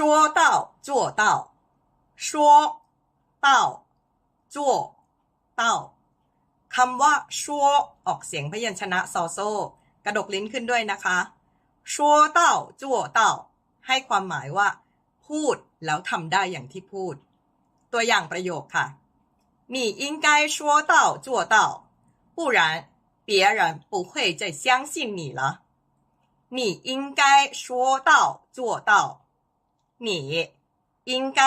说到做到说到做到คำว่าชัวออกเสียงพยัญชนะซอโซ กระดกลิ้นขึ้นด้วยนะคะชัวเต้าจั่วเต้าให้ความหมายว่า พูดแล้วทำได้อย่างที่พูด ตัวอย่างประโยคค่ะ你应该说到做到不然别人不会再相信你了你应该说到做到 你应该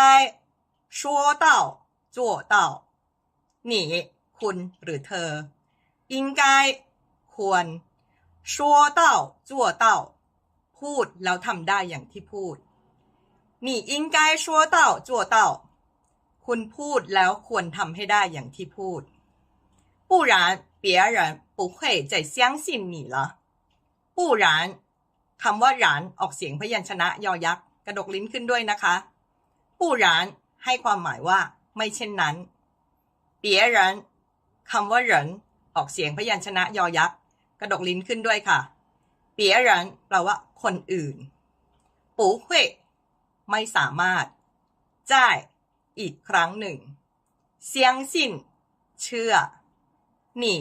说到做到你คุณหรือเธอ应该ควร说到做到พูดแล้วทำได้อย่างที่พูด你应该说到做到คุณพูดแล้วควรทำให้ได้อย่างที่พูด不然别人不会再相信你了不然คำว่าหรานออกเสียงพยัญชนะยอยักษ์ กระดกลิ้นขึ้นด้วยนะคะผู้ร้านให้ความหมายว่า ไม่เช่นนั้นเปียรันคำว่าเหรินออกเสียงพยัญชนะยอยักษ์กระดกลิ้นขึ้นด้วยค่ะเปียรันแปลว่า คนอื่น ปูเฮ่ไม่สามารถจ่ายอีกครั้งหนึ่งเซียงสินเชื่อ หนี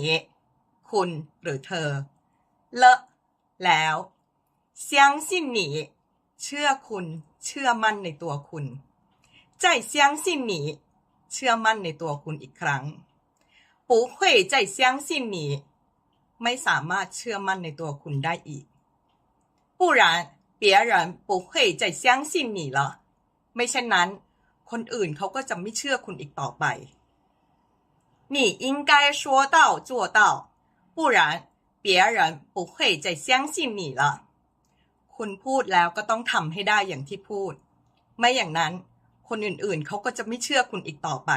คุณหรือเธอ เลอะ แล้วเซียงสินหนี เชื่อคุณ เชื่อมั่นในตัวคุณ再相信你เชื่อมั่นในตัวคุณอีกครั้ง不会再相信你ไม่สามารถเชื่อมั่นในตัวคุณได้อีก不然别人不会再相信你了ไม่เช่นนั้น คนอื่นเขาก็จะไม่เชื่อคุณอีกต่อไป你应该说到做到不然别人不会再相信你了 คุณพูดแล้วก็ต้องทำให้ได้อย่างที่พูด ไม่อย่างนั้น คนอื่นๆเขาก็จะไม่เชื่อคุณอีกต่อไป